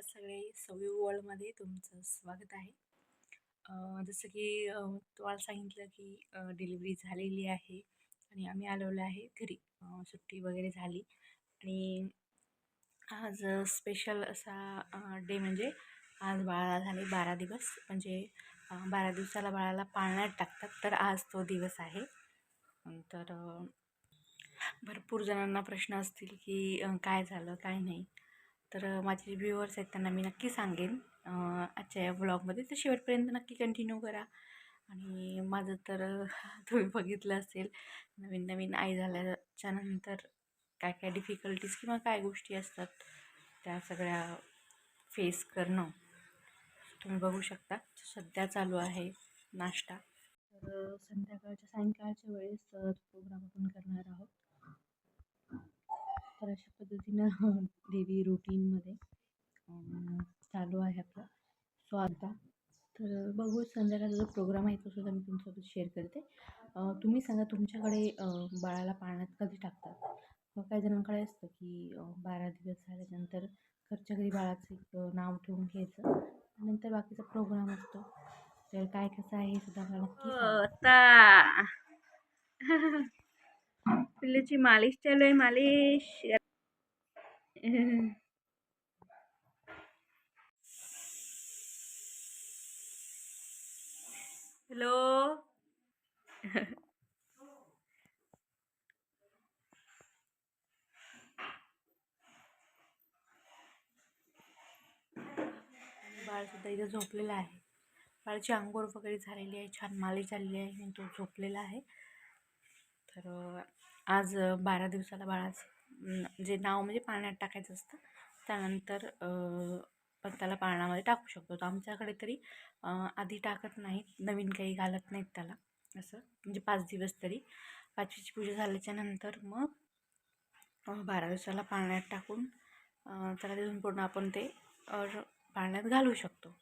नमस्कार सगळे सवी वर्ल्डमध्ये तुमचं स्वागत आहे. जसं की तुम्हाला सांगितलं की डिलिव्हरी झालेली आहे आणि आम्ही आलेलो आहे घरी. सुट्टी वगैरे झाली. आणि आज स्पेशल असा डे म्हणजे आज बाळाला झाले बारा दिवस. म्हणजे बारा दिवसाला बाळाला पाळण्यात टाकतात तर आज तो दिवस आहे. तर भरपूर जणांना प्रश्न असतील की काय झालं काय नाही. तर माझे जे व्ह्युअर्स आहेत त्यांना मी नक्की सांगेन. आजच्या या ब्लॉगमध्ये तर शेवटपर्यंत नक्की कंटिन्यू करा. आणि माझं तर तुम्ही बघितलं असेल नवीन नवीन आई झाल्याच्यानंतर काय काय डिफिकल्टीज किंवा काय गोष्टी असतात त्या सगळ्या फेस करणं. तुम्ही बघू शकता. सध्या चालू आहे नाश्ता. तर संध्याकाळच्या सायंकाळच्या वेळेस प्रोग्राम आपण करणार आहोत. तर अशा पद्धतीनं डेली रुटीनमध्ये चालू आहे आपला. स्वागता तर बघू संध्याकाळचा जो प्रोग्राम आहे तो सुद्धा मी तुमच्यासोबत शेअर करते. तुम्ही सांगा तुमच्याकडे बाळाला पाळण्यात कधी टाकतात? मग काही जणांकडे असतं की बारा दिवस झाल्यानंतर घरच्या घरी बाळाचं एक नाव ठेवून घ्यायचं. नंतर बाकीचा प्रोग्राम असतो. तर काय कसं आहे हे सुद्धा मला नक्की. पिल्लूची मालिश चालू आहे मालिश हॅलो बाळ सुद्धा इथं झोपलेलं आहे. बाळाची आंघोळ वगैरे झालेली आहे छान मालिश झालेली आहे आणि तो झोपलेला आहे. तर आज बारा दिवसाला बाळाचं जे नाव म्हणजे पाण्यात टाकायचं असतं त्यानंतर पण त्याला पाळण्यामध्ये टाकू शकतो. तर आमच्याकडे तरी आधी टाकत नाहीत नवीन काही घालत नाहीत त्याला. असं म्हणजे पाच दिवस तरी. पाचवीची पूजा झाल्याच्यानंतर मग बारा दिवसाला पाळण्यात टाकून त्याला तिथून पूर्ण आपण ते पाण्यात पाळण्यात घालू शकतो.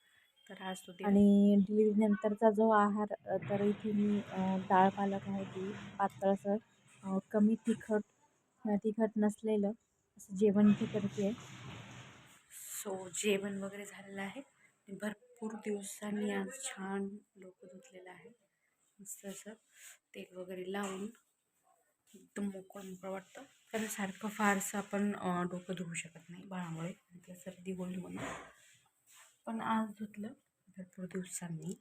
तर आज तो आणि डिलिव्हरी नंतरचा जो आहार तर इथे मी डाळ पालक आहे ती पातळसर कमी तिखट अ, तिखट नसलेलं असं जेवण इथे करते आहे सो जेवण वगैरे झालेलं आहे. भरपूर दिवसांनी आज छान डोकं धुतलेलं आहे. मस्त असं तेल वगैरे लावून एकदम मोकळं मोकळं वाटतं. कारण सारखं फारसं आपण डोकं धुवू शकत नाही. बाळामुळे म्हणजे सर्दी होईल म्हणून. पण आज धुतलं भरपूर दिवसांनी.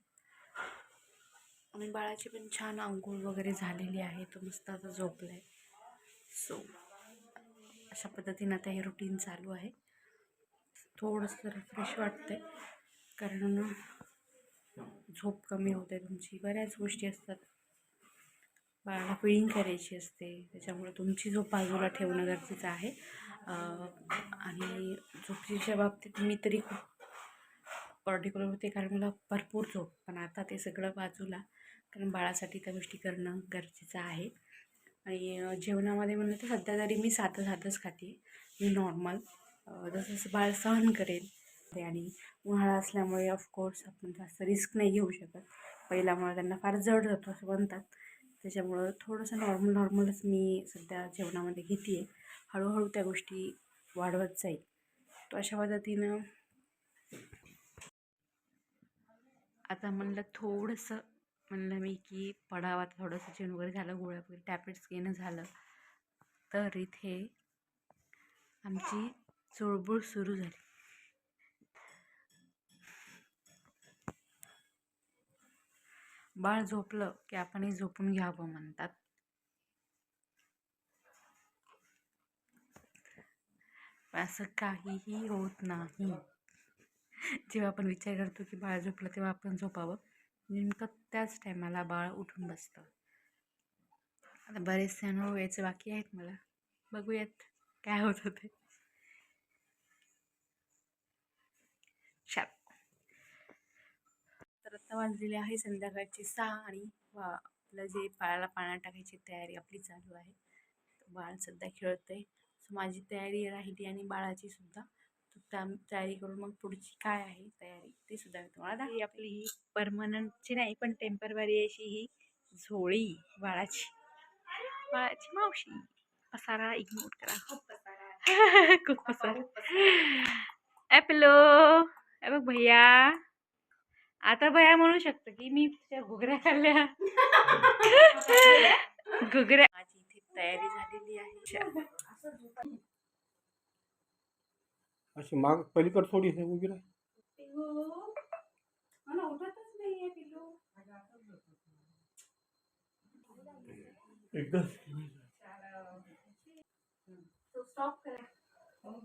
आणि बाळाची पण छान आंघोळ वगैरे झालेली आहे. तो मस्त आता झोपला आहे सो अशा पद्धतीनं आता हे रुटीन चालू आहे. थोडंसं रिफ्रेश वाटतंय. कारण झोप कमी होते तुमची. बऱ्याच गोष्टी असतात. बाळाला फिडिंग करायची असते. त्याच्यामुळे तुमची झोप बाजूला ठेवणं गरजेचं आहे. आणि झोपीच्या बाबतीत मी तरी खूप पर्टिक्युलर होते. कारण मला भरपूर झोप. पण आता ते सगळं बाजूला कारण बाळासाठी त्या गोष्टी करणं गरजेचं आहे. आणि जेवणामध्ये म्हणलं तर सध्या तरी मी साधं साधंच खाते. मी नॉर्मल. जसं जसं बाळ सहन करेल. आणि उन्हाळा असल्यामुळे ऑफकोर्स आपण जास्त रिस्क नाही घेऊ शकत. पहिल्यामुळे त्यांना फार जड जातो असं म्हणतात. त्याच्यामुळं थोडंसं नॉर्मल नॉर्मलच मी सध्या जेवणामध्ये घेते आहे हळूहळू त्या गोष्टी वाढवत जाईल. तो अशा पद्धतीनं आता म्हणलं थोडंसं म्हणलं मी की पडावा थोडंसं जेवण वगैरे झालं गोळ्या वगैरे टॅबलेट्स घेणं झालं. तर इथे आमची चुळबुळ सुरू झाली. बाळ झोपलं की आपणही झोपून घ्यावं म्हणतात. असं काहीही होत नाही. जेव्हा आपण विचार करतो की बाळ झोपलं तेव्हा आपण झोपावं. नेमकं त्याच टायमाला बाळ उठून बसतं. आता बरेचसे अनुभव यायचे बाकी आहेत मला. बघूयात काय होत होते तर आता वाजलेली आहे संध्याकाळची सहा आणि वा आपलं जे बाळाला पाण्यात टाकायची तयारी आपली चालू आहे. बाळ सध्या खेळतंय. सो माझी तयारी राहिली आणि बाळाची सुद्धा त्या तयारी करून मग पुढची काय आहे तयारी ते सुद्धा मी तुम्हाला दाखवते. आपली ही परमनंटची नाही पण टेंपररी अशी ही झोळी बाळाची. बाळाची मावशी. पसारा इग्नोर करा. खूप पसारा खूप पसारा. ॲपलो बघ भैया. आता भैया म्हणू शकतो की मी तुझ्या घुगऱ्या खाल्ल्या. घुगऱ्या. माझी इथे तयारी झालेली आहे. अशी माग पलीकड थोडी हे उभी राह. एकदम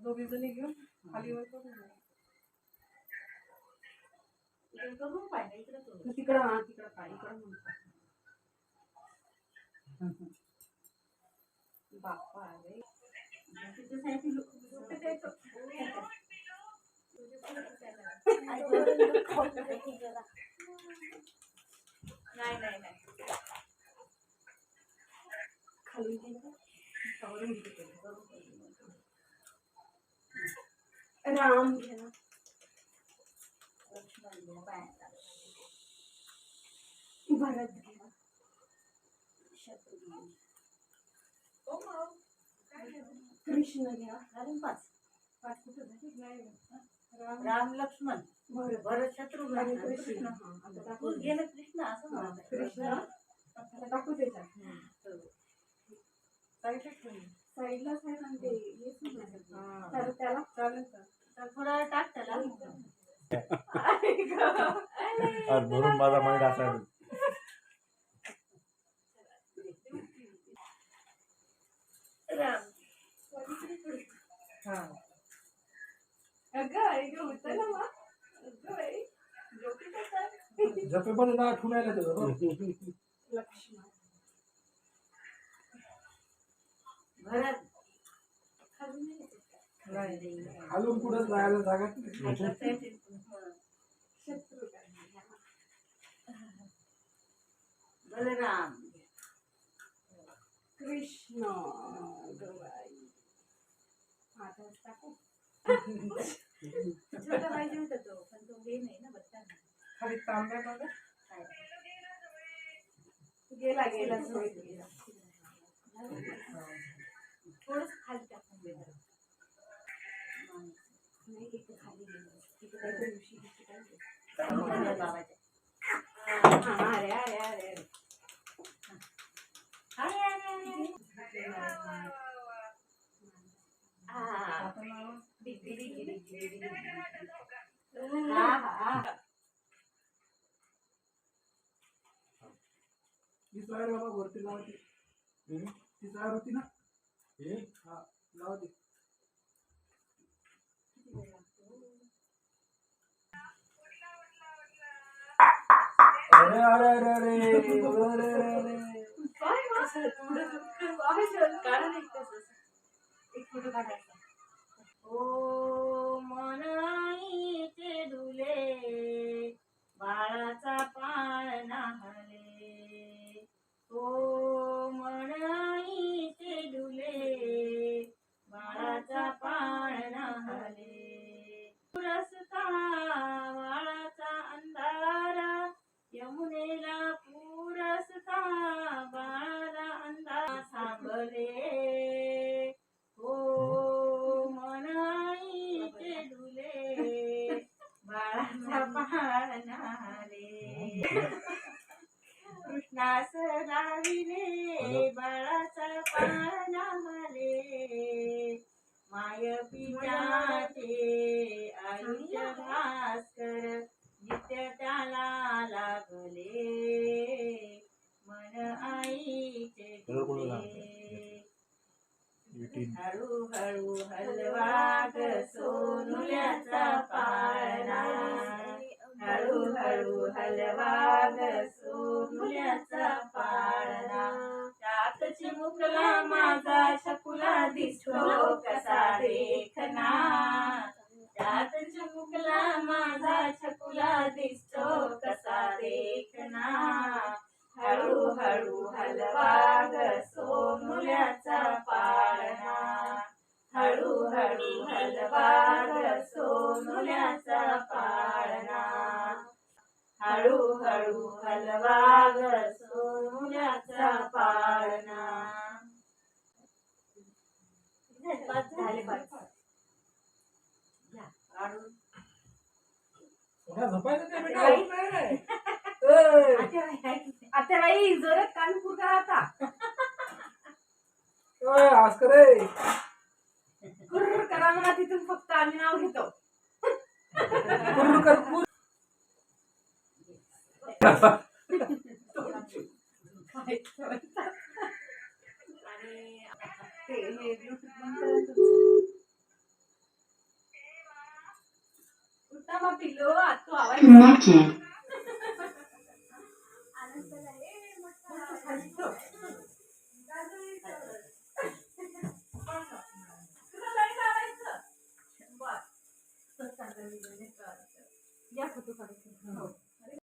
दोघी जणी घेऊन खाली वर करून तिकडं हा तिकडं काय इकडं बाप्पा रे. नाही नाही नाही खाली राम घ्या भरत घ्या शत्रुघ्न कृष्ण घ्या अरे पाच. पाच कुठं झाले? राम. राम लक्ष्मण. भरत आणि आणि कृष्ण. हा. तू गेलं कृष्ण असं म्हणा. कृष्ण. टाकू त्याच्यात साईडला साईड आणि ते नाही. हा. तर त्याला चालेल तर थोडा वेळ टाक त्याला. आज भरून माझा माइंड असायला राम. हा. होतं ना आठवून आलं त्याचं लक्ष्मण. भरत. कुठं जायला जागा बलराम. कृष्ण. टाकू छोटा पाहिजे होता तो पण तो हे नाही ना बच्चा नाही. खाली तांब्या बघा काय? गेला गेला गेला थोडंसं खाली टाकून. नाही खाली गेलं तिथं बाबाच्या. अरे अरे अरे, अरे, ती तयार बाबा वरती लावते ती तयार होती ना हा लावते अरे अरे अरे अरे अरे अरे अरे काय असं थोडं सर कारण एक तसं एक फोटो काढायचा ओ मनाईचे दुले बाळाचा पाळणा हले. ओ मनाईचे हळू हलवा ग सोनुल्याचा पाळणा. हळू हळू हलवा ग सोनुल्याचा पाळणा. त्यात चिमुकला माझा शकुला दिसतो कसा देखना हळू हलवा ग सोनुल्याचा पाळणा. झाले पाच. काढून. आत्याबाई, जोरात आता. आज कर करा म्हणा तिथून फक्त आम्ही नाव घेतो. आणि